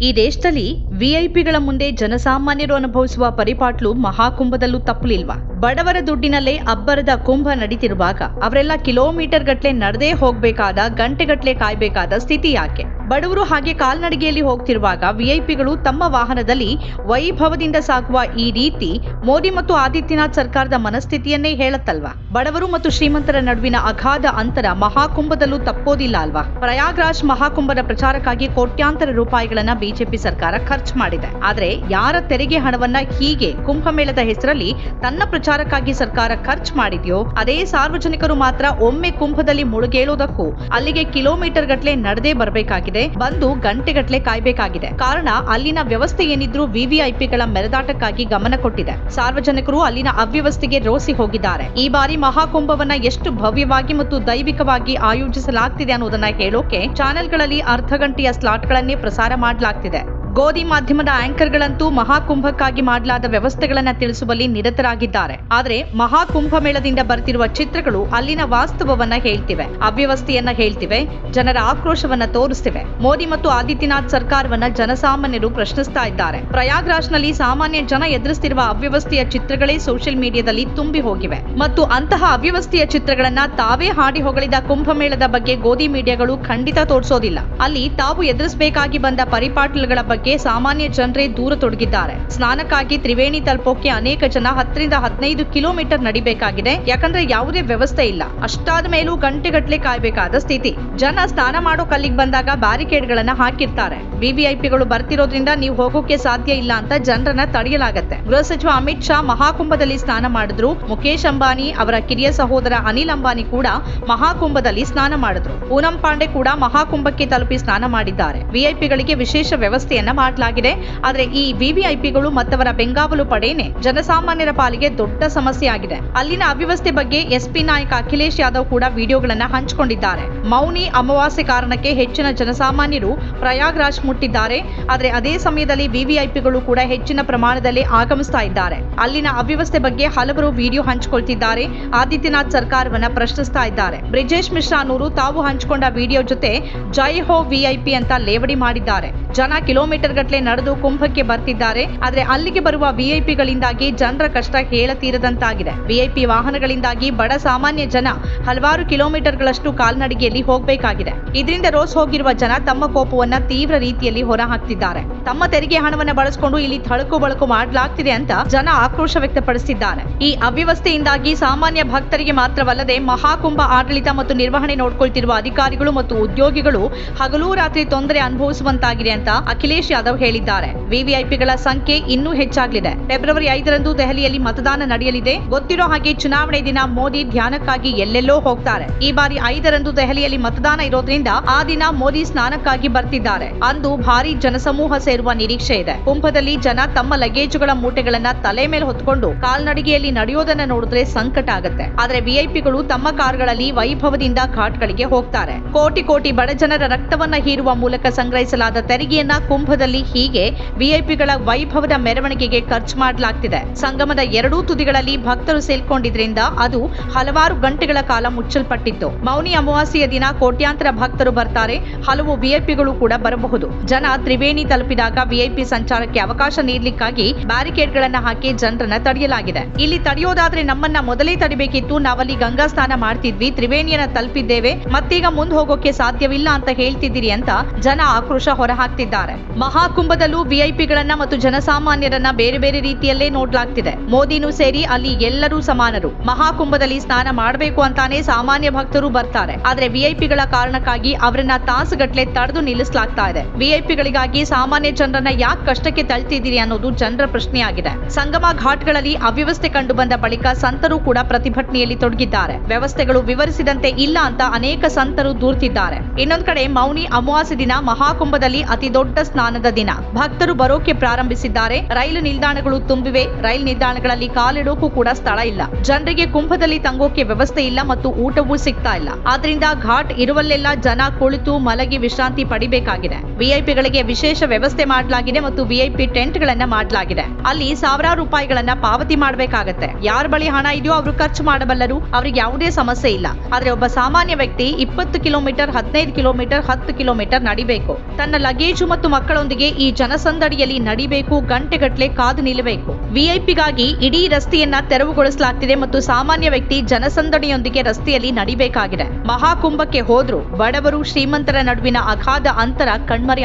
ಈ ದೇಶದಲ್ಲಿ ವಿಐಪಿಗಳ ಮುಂದೆ ಜನಸಾಮಾನ್ಯರು ಅನುಭವಿಸುವ ಪರಿಪಾಟ್ಲು ಮಹಾಕುಂಭದಲ್ಲೂ ತಪ್ಪಲಿಲ್ವಾ? ಬಡವರ ದುಡ್ಡಿನಲ್ಲೇ ಅಬ್ಬರದ ಕುಂಭ ನಡೀತಿರುವಾಗ ಅವರೆಲ್ಲ ಕಿಲೋಮೀಟರ್ ಗಟ್ಲೆ ನಡೆದೇ ಹೋಗ್ಬೇಕಾದ, ಗಂಟೆಗಟ್ಲೆ ಕಾಯ್ಬೇಕಾದ ಸ್ಥಿತಿ ಯಾಕೆ? ಬಡವರು ಹಾಗೆ ಕಾಲ್ನಡಿಗೆಯಲ್ಲಿ ಹೋಗ್ತಿರುವಾಗ ವಿಐಪಿಗಳು ತಮ್ಮ ವಾಹನದಲ್ಲಿ ವೈಭವದಿಂದ ಸಾಗುವ ಈ ರೀತಿ ಮೋದಿ ಮತ್ತು ಆದಿತ್ಯನಾಥ್ ಸರ್ಕಾರದ ಮನಸ್ಥಿತಿಯನ್ನೇ ಹೇಳತ್ತಲ್ವಾ? ಬಡವರು ಮತ್ತು ಶ್ರೀಮಂತರ ನಡುವಿನ ಅಗಾಧ ಅಂತರ ಮಹಾಕುಂಭದಲ್ಲೂ ತಪ್ಪೋದಿಲ್ಲ ಅಲ್ವಾ? ಪ್ರಯಾಗ್ರಾಜ್ ಮಹಾಕುಂಭದ ಪ್ರಚಾರಕ್ಕಾಗಿ ಕೋಟ್ಯಾಂತರ ರೂಪಾಯಿಗಳನ್ನ ಬಿಜೆಪಿ ಸರ್ಕಾರ ಖರ್ಚು ಮಾಡಿದೆ. ಆದ್ರೆ ಯಾರ ತೆರಿಗೆ ಹಣವನ್ನ ಹೀಗೆ ಕುಂಭಮೇಳದ ಹೆಸರಲ್ಲಿ ತನ್ನ ಪ್ರಚಾರಕ್ಕಾಗಿ ಸರ್ಕಾರ ಖರ್ಚು ಮಾಡಿದೆಯೋ, ಅದೇ ಸಾರ್ವಜನಿಕರು ಮಾತ್ರ ಒಮ್ಮೆ ಕುಂಭದಲ್ಲಿ ಮುಳುಗೇಳೋದಕ್ಕೂ ಅಲ್ಲಿಗೆ ಕಿಲೋಮೀಟರ್ ಗಟ್ಟಲೆ ನಡೆದೇ ಬರಬೇಕಾಗಿದೆ. ಬಂದು ಗಂಟೆಗಟ್ಟಲೆ ಕಾಯ್ಬೇಕಾಗಿದೆ. ಕಾರಣ ಅಲ್ಲಿನ ವ್ಯವಸ್ಥೆ ಏನಿದ್ರು ವಿವಿಐಪಿಗಳ ಮೆರೆದಾಟಕ್ಕಾಗಿ ಗಮನ ಕೊಟ್ಟಿದೆ. ಸಾರ್ವಜನಿಕರು ಅಲ್ಲಿನ ಅವ್ಯವಸ್ಥೆಗೆ ರೋಸಿ ಹೋಗಿದ್ದಾರೆ. ಈ ಬಾರಿ ಮಹಾಕುಂಭವನ್ನ ಎಷ್ಟು ಭವ್ಯವಾಗಿ ಮತ್ತು ದೈವಿಕವಾಗಿ ಆಯೋಜಿಸಲಾಗ್ತಿದೆ ಅನ್ನೋದನ್ನ ಹೇಳೋಕೆ ಚಾನೆಲ್ಗಳಲ್ಲಿ ಅರ್ಧ ಗಂಟೆಯ ಸ್ಲಾಟ್ಗಳನ್ನೇ ಪ್ರಸಾರ ಮಾಡಲಾಗ್ತಿದೆ. ಗೋಧಿ ಮಾಧ್ಯಮದ ಆಂಕರ್ಗಳಂತೂ ಮಹಾಕುಂಭಕ್ಕಾಗಿ ಮಾಡಲಾದ ವ್ಯವಸ್ಥೆಗಳನ್ನ ತಿಳಿಸುವಲ್ಲಿ ನಿರತರಾಗಿದ್ದಾರೆ. ಆದರೆ ಮಹಾಕುಂಭ ಮೇಳದಿಂದ ಬರ್ತಿರುವ ಚಿತ್ರಗಳು ಅಲ್ಲಿನ ವಾಸ್ತವವನ್ನ ಹೇಳ್ತಿವೆ, ಅವ್ಯವಸ್ಥೆಯನ್ನ ಹೇಳ್ತಿವೆ, ಜನರ ಆಕ್ರೋಶವನ್ನ ತೋರಿಸ್ತಿವೆ. ಮೋದಿ ಮತ್ತು ಆದಿತ್ಯನಾಥ್ ಸರ್ಕಾರವನ್ನ ಜನಸಾಮಾನ್ಯರು ಪ್ರಶ್ನಿಸ್ತಾ ಇದ್ದಾರೆ. ಪ್ರಯಾಗ್ರಾಜ್ನಲ್ಲಿ ಸಾಮಾನ್ಯ ಜನ ಎದುರಿಸ್ತಿರುವ ಅವ್ಯವಸ್ಥೆಯ ಚಿತ್ರಗಳೇ ಸೋಷಿಯಲ್ ಮೀಡಿಯಾದಲ್ಲಿ ತುಂಬಿ ಹೋಗಿವೆ. ಮತ್ತು ಅಂತಹ ಅವ್ಯವಸ್ಥೆಯ ಚಿತ್ರಗಳನ್ನ ತಾವೇ ಹಾಡಿ ಹೊಗಳಿದ ಕುಂಭಮೇಳದ ಬಗ್ಗೆ ಗೋಧಿ ಮೀಡಿಯಾಗಳು ಖಂಡಿತ ತೋರಿಸೋದಿಲ್ಲ. ಅಲ್ಲಿ ತಾವು ಎದುರಿಸಬೇಕಾಗಿ ಬಂದ ಪರಿಪಾಟಲ್ಗಳ ಬಗ್ಗೆ ಸಾಮಾನ್ಯ ಜನರೇ ದೂರ ತೊಡಗಿದ್ದಾರೆ. ಸ್ನಾನಕ್ಕಾಗಿ ತ್ರಿವೇಣಿ ತಲುಪೋಕೆ ಅನೇಕ ಜನ ಹತ್ತರಿಂದ ಹದಿನೈದು ಕಿಲೋಮೀಟರ್ ನಡಿಬೇಕಾಗಿದೆ. ಯಾಕಂದ್ರೆ ಯಾವುದೇ ವ್ಯವಸ್ಥೆ ಇಲ್ಲ. ಅಷ್ಟಾದ ಮೇಲೂ ಗಂಟೆಗಟ್ಟಲೆ ಕಾಯಬೇಕಾದ ಸ್ಥಿತಿ. ಜನ ಸ್ನಾನ ಮಾಡೋ ಕಲ್ಲಿಗೆ ಬಂದಾಗ ಬ್ಯಾರಿಕೇಡ್ಗಳನ್ನ ಹಾಕಿರ್ತಾರೆ. ವಿವಿಐಪಿಗಳು ಬರ್ತಿರೋದ್ರಿಂದ ನೀವು ಹೋಗೋಕೆ ಸಾಧ್ಯ ಇಲ್ಲ ಅಂತ ಜನರನ್ನ ತಡೆಯಲಾಗತ್ತೆ. ಗೃಹ ಸಚಿವ ಅಮಿತ್ ಶಾ ಮಹಾಕುಂಭದಲ್ಲಿ ಸ್ನಾನ ಮಾಡಿದ್ರು. ಮುಖೇಶ್ ಅಂಬಾನಿ ಅವರ ಕಿರಿಯ ಸಹೋದರ ಅನಿಲ್ ಅಂಬಾನಿ ಕೂಡ ಮಹಾಕುಂಭದಲ್ಲಿ ಸ್ನಾನ ಮಾಡಿದ್ರು. ಪೂನಂ ಪಾಂಡೆ ಕೂಡ ಮಹಾಕುಂಭಕ್ಕೆ ತಲುಪಿ ಸ್ನಾನ ಮಾಡಿದ್ದಾರೆ. ವಿಐಪಿಗಳಿಗೆ ವಿಶೇಷ ವ್ಯವಸ್ಥೆಯನ್ನ ಮಾಡಲಾಗಿದೆ. ಆದ್ರೆ ಈ ವಿವಿಐಪಿಗಳು ಮತ್ತವರ ಬೆಂಗಾವಲು ಪಡೆಯೇ ಜನಸಾಮಾನ್ಯರ ಪಾಲಿಗೆ ದೊಡ್ಡ ಸಮಸ್ಯೆ ಆಗಿದೆ. ಅಲ್ಲಿನ ಅವ್ಯವಸ್ಥೆ ಬಗ್ಗೆ ಎಸ್ಪಿ ನಾಯಕ ಅಖಿಲೇಶ್ ಯಾದವ್ ಕೂಡ ವಿಡಿಯೋಗಳನ್ನ ಹಂಚಿಕೊಂಡಿದ್ದಾರೆ. ಮೌನಿ ಅಮಾವಾಸ್ಯೆ ಕಾರಣಕ್ಕೆ ಹೆಚ್ಚಿನ ಜನಸಾಮಾನ್ಯರು ಪ್ರಯಾಗ್ರಾಜ್ ಮುಟ್ಟಿದ್ದಾರೆ. ಆದರೆ ಅದೇ ಸಮಯದಲ್ಲಿ ವಿವಿಐಪಿಗಳು ಕೂಡ ಹೆಚ್ಚಿನ ಪ್ರಮಾಣದಲ್ಲಿ ಆಗಮಿಸ್ತಾ ಇದ್ದಾರೆ. ಅಲ್ಲಿನ ಅವ್ಯವಸ್ಥೆ ಬಗ್ಗೆ ಹಲವರು ವಿಡಿಯೋ ಹಂಚಿಕೊಳ್ತಿದ್ದಾರೆ. ಆದಿತ್ಯನಾಥ್ ಸರ್ಕಾರವನ್ನ ಪ್ರಶ್ನಿಸ್ತಾ ಇದ್ದಾರೆ. ಬ್ರಿಜೇಶ್ ಮಿಶ್ರಾ ಅನ್ನೋರು ತಾವು ಹಂಚಿಕೊಂಡ ವಿಡಿಯೋ ಜೊತೆ ಜೈ ಹೋ ವಿಐಪಿ ಅಂತ ಲೇವಡಿ ಮಾಡಿದ್ದಾರೆ. ಜನ ಕಿಲೋಮೀಟರ್ ಗಟ್ಟಲೆ ನಡೆದು ಕುಂಭಕ್ಕೆ ಬರ್ತಿದ್ದಾರೆ. ಆದ್ರೆ ಅಲ್ಲಿಗೆ ಬರುವ ವಿಐಪಿಗಳಿಂದಾಗಿ ಜನರ ಕಷ್ಟ ಹೇಳತೀರದಂತಾಗಿದೆ ವಿಐಪಿ ವಾಹನಗಳಿಂದಾಗಿ ಬಡ ಸಾಮಾನ್ಯ ಜನ ಹಲವಾರು ಕಿಲೋಮೀಟರ್ಗಳಷ್ಟು ಕಾಲ್ನಡಿಗೆಯಲ್ಲಿ ಹೋಗಬೇಕಾಗಿದೆ. ಇದರಿಂದ ರೋಸ್ ಹೋಗಿರುವ ಜನ ತಮ್ಮ ಕೋಪವನ್ನ ತೀವ್ರ ರೀತಿಯಲ್ಲಿ ಹೊರಹಾಕ್ತಿದ್ದಾರೆ. ತಮ್ಮ ತೆರಿಗೆ ಹಣವನ್ನು ಬಳಸಿಕೊಂಡು ಇಲ್ಲಿ ಥಳಕು ಬಳಕು ಮಾಡಲಾಗ್ತಿದೆ ಅಂತ ಜನ ಆಕ್ರೋಶ ವ್ಯಕ್ತಪಡಿಸಿದ್ದಾರೆ. ಈ ಅವ್ಯವಸ್ಥೆಯಿಂದಾಗಿ ಸಾಮಾನ್ಯ ಭಕ್ತರಿಗೆ ಮಾತ್ರವಲ್ಲದೆ ಮಹಾಕುಂಭ ಆಡಳಿತ ಮತ್ತು ನಿರ್ವಹಣೆ ನೋಡಿಕೊಳ್ತಿರುವ ಅಧಿಕಾರಿಗಳು ಮತ್ತು ಉದ್ಯೋಗಿಗಳು ಹಗಲು ರಾತ್ರಿ ತೊಂದರೆ ಅನುಭವಿಸುವಂತಾಗಿದೆ ಅಂತ ಅಖಿಲೇಶ್ ಯಾದವ್ ಹೇಳಿದ್ದಾರೆ. ವಿವಿಐಪಿಗಳ ಸಂಖ್ಯೆ ಇನ್ನೂ ಹೆಚ್ಚಾಗಲಿದೆ. ಫೆಬ್ರವರಿ ಐದರಂದು ದೆಹಲಿಯಲ್ಲಿ ಮತದಾನ ನಡೆಯಲಿದೆ. ಗೊತ್ತಿರೋ ಹಾಗೆ ಚುನಾವಣೆ ದಿನ ಮೋದಿ ಧ್ಯಾನಕ್ಕಾಗಿ ಎಲ್ಲೆಲ್ಲೋ ಹೋಗ್ತಾರೆ. ಈ ಬಾರಿ ಐದರಂದು ದೆಹಲಿಯಲ್ಲಿ ಮತದಾನ ಇರೋದ್ರಿಂದ ಆ ದಿನ ಮೋದಿ ಸ್ನಾನಕ್ಕಾಗಿ ಬರ್ತಿದ್ದಾರೆ. ಅಂದು ಭಾರಿ ಜನಸಮೂಹ ಸೇರುವ ನಿರೀಕ್ಷೆ ಇದೆ. ಕುಂಭದಲ್ಲಿ ಜನ ತಮ್ಮ ಲಗೇಜುಗಳ ಮೂಟೆಗಳನ್ನ ತಲೆ ಮೇಲೆ ಹೊತ್ಕೊಂಡು ಕಾಲ್ನಡಿಗೆಯಲ್ಲಿ ನಡೆಯೋದನ್ನ ನೋಡಿದ್ರೆ ಸಂಕಟ ಆಗುತ್ತೆ. ಆದ್ರೆ ವಿಐಪಿಗಳು ತಮ್ಮ ಕಾರ್ಗಳಲ್ಲಿ ವೈಭವದಿಂದ ಘಾಟ್ಗಳಿಗೆ ಹೋಗ್ತಾರೆ. ಕೋಟಿ ಕೋಟಿ ಬಡ ಜನರ ರಕ್ತವನ್ನ ಹೀರುವ ಮೂಲಕ ಸಂಗ್ರಹಿಸಲಾದ ತೆರಿಗೆಯನ್ನ ಕುಂಭದಲ್ಲಿ ಹೀಗೆ ವಿಐಪಿಗಳ ವೈಭವದ ಮೆರವಣಿಗೆಗೆ ಖರ್ಚು ಮಾಡಲಾಗ್ತಿದೆ. ಸಂಗಮದ ಎರಡೂ ತುದಿಗಳಲ್ಲಿ ಭಕ್ತರು ಸೇರ್ಕೊಂಡಿದ್ರಿಂದ ಅದು ಹಲವಾರು ಗಂಟೆಗಳ ಕಾಲ ಮುಚ್ಚಲ್ಪಟ್ಟಿತ್ತು. ಮೌನಿ ಅಮಾವಾಸ್ಯೆಯ ದಿನ ಕೋಟ್ಯಾಂತರ ಭಕ್ತರು ಬರ್ತಾರೆ. ಹಲವು ವಿಐಪಿಗಳು ಕೂಡ ಬರಬಹುದು. ಜನ ತ್ರಿವೇಣಿ ತಲುಪಿದಾಗ ವಿಐಪಿ ಸಂಚಾರಕ್ಕೆ ಅವಕಾಶ ನೀಡಲಿಕ್ಕಾಗಿ ಬ್ಯಾರಿಕೇಡ್ಗಳನ್ನು ಹಾಕಿ ಜನರನ್ನ ತಡೆಯಲಾಗಿದೆ. ಇಲ್ಲಿ ತಡೆಯೋದಾದ್ರೆ ನಮ್ಮನ್ನ ಮೊದಲೇ ತಡಿಬೇಕಿತ್ತು. ನಾವಲ್ಲಿ ಗಂಗಾ ಸ್ನಾನ ಮಾಡ್ತಿದ್ವಿ, ತ್ರಿವೇಣಿಯನ್ನ ತಲುಪಿದ್ದೇವೆ. ಮತ್ತೀಗ ಮುಂದೆ ಹೋಗೋಕೆ ಸಾಧ್ಯವಿಲ್ಲ ಅಂತ ಹೇಳ್ತಿದ್ದೀರಿ ಅಂತ ಜನ ಆಕ್ರೋಶ ಹೊರಹಾಕ್ತಿದ್ದಾರೆ. ಮಹಾಕುಂಭದಲ್ಲೂ ವಿಐಪಿಗಳನ್ನ ಮತ್ತು ಜನಸಾಮಾನ್ಯರನ್ನ ಬೇರೆ ಬೇರೆ ರೀತಿಯಲ್ಲೇ ನೋಡ್ಲಾಗ್ತಿದೆ. ಮೋದಿನೂ ಸೇರಿ ಅಲ್ಲಿ ಎಲ್ಲರೂ ಸಮಾನರು. ಮಹಾಕುಂಭದಲ್ಲಿ ಸ್ನಾನ ಮಾಡಬೇಕು ಅಂತಾನೆ ಸಾಮಾನ್ಯ ಭಕ್ತರು ಬರ್ತಾರೆ. ಆದ್ರೆ ವಿಐಪಿಗಳ ಕಾರಣಕ್ಕಾಗಿ ಅವರನ್ನ ತಾಸುಗಟ್ಲೆ ತಡೆದು ನಿಲ್ಲಿಸಲಾಗ್ತಾ ಇದೆ. ವಿಐಪಿಗಳಿಗಾಗಿ ಸಾಮಾನ್ಯ ಜನರನ್ನ ಯಾಕೆ ಕಷ್ಟಕ್ಕೆ ತಳ್ತಿದ್ದೀರಿ ಅನ್ನೋದು ಜನರ ಪ್ರಶ್ನೆಯಾಗಿದೆ. ಸಂಗಮ ಘಾಟ್ಗಳಲ್ಲಿ ಅವ್ಯವಸ್ಥೆ ಕಂಡು ಬಂದ ಬಳಿಕ ಸಂತರು ಕೂಡ ಪ್ರತಿಭಟನೆಯಲ್ಲಿ ತೊಡಗಿದ್ದಾರೆ. ವ್ಯವಸ್ಥೆಗಳು ವಿವರಿಸಿದಂತೆ ಇಲ್ಲ ಅಂತ ಅನೇಕ ಸಂತರು ದೂರ್ತಿದ್ದಾರೆ. ಇನ್ನೊಂದ್ ಕಡೆ ಮೌನಿ ಅಮಾವಾಸ್ಯೆ ದಿನ ಮಹಾಕುಂಭದಲ್ಲಿ ಅತಿ ದೊಡ್ಡ ಸ್ನಾನದ ದಿನ. ಭಕ್ತರು ಬರೋಕೆ ಪ್ರಾರಂಭಿಸಿದ್ದಾರೆ. ರೈಲು ನಿಲ್ದಾಣಗಳು ತುಂಬಿವೆ. ರೈಲು ನಿಲ್ದಾಣಗಳಲ್ಲಿ ಕಾಲಿಡೋಕು ಕೂಡ ಸ್ಥಳ ಇಲ್ಲ. ಜನರಿಗೆ ಕುಂಭದಲ್ಲಿ ತಂಗೋಕೆ ವ್ಯವಸ್ಥೆ ಇಲ್ಲ ಮತ್ತು ಊಟವೂ ಸಿಗ್ತಾ ಇಲ್ಲ. ಆದ್ರಿಂದ ಘಾಟ್ ಇರುವಲ್ಲೆಲ್ಲ ಜನ ಕುಳಿತು ಮಲಗಿ ವಿಶ್ರಾಂತಿ ಪಡಿಬೇಕಾಗಿದೆ. ವಿಐಪಿಗಳಿಗೆ ವಿಶೇಷ ವ್ಯವಸ್ಥೆ ಮಾಡಲಾಗಿದೆ ಮತ್ತು ವಿಐಪಿ ಟೆಂಟ್ ಗಳನ್ನ ಮಾಡಲಾಗಿದೆ. ಅಲ್ಲಿ ಸಾವಿರಾರು ರೂಪಾಯಿಗಳನ್ನ ಪಾವತಿ ಮಾಡಬೇಕಾಗತ್ತೆ. ಯಾರ ಬಳಿ ಹಣ ಇದೆಯೋ ಅವರು ಖರ್ಚು ಮಾಡಬಲ್ಲರು, ಅವ್ರಿಗೆ ಯಾವುದೇ ಸಮಸ್ಯೆ ಇಲ್ಲ. ಆದ್ರೆ ಒಬ್ಬ ಸಾಮಾನ್ಯ ವ್ಯಕ್ತಿ ಇಪ್ಪತ್ತು ಕಿಲೋಮೀಟರ್, ಹದಿನೈದು ಕಿಲೋಮೀಟರ್, ಹತ್ತು ಕಿಲೋಮೀಟರ್ ನಡಿಬೇಕು. ತನ್ನ ಲಗೇಜು ಮತ್ತು ಮಕ್ಕಳೊಂದಿಗೆ ಈ ಜನಸಂದಡಿಯಲ್ಲಿ ನಡಿಬೇಕು ಗಂಟೆಗಟ್ಟಲೆ ಕಾದು ನಿಲ್ಲಬೇಕು ವಿಐಪಿಗಾಗಿ ಇಡೀ ರಸ್ತೆಯನ್ನ ತೆರವುಗೊಳಿಸಲಾಗ್ತಿದೆ ಮತ್ತು ಸಾಮಾನ್ಯ ವ್ಯಕ್ತಿ ಜನಸಂದಣಿಯೊಂದಿಗೆ ರಸ್ತೆಯಲ್ಲಿ ನಡಿಬೇಕಾಗಿದೆ. ಮಹಾಕುಂಭಕ್ಕೆ ಹೋದ್ರು ಬಡವರು ಶ್ರೀಮಂತರ ನಡುವಿನ ಅಗಾಧ ಅಂತರ ಕಣ್ಮರೆ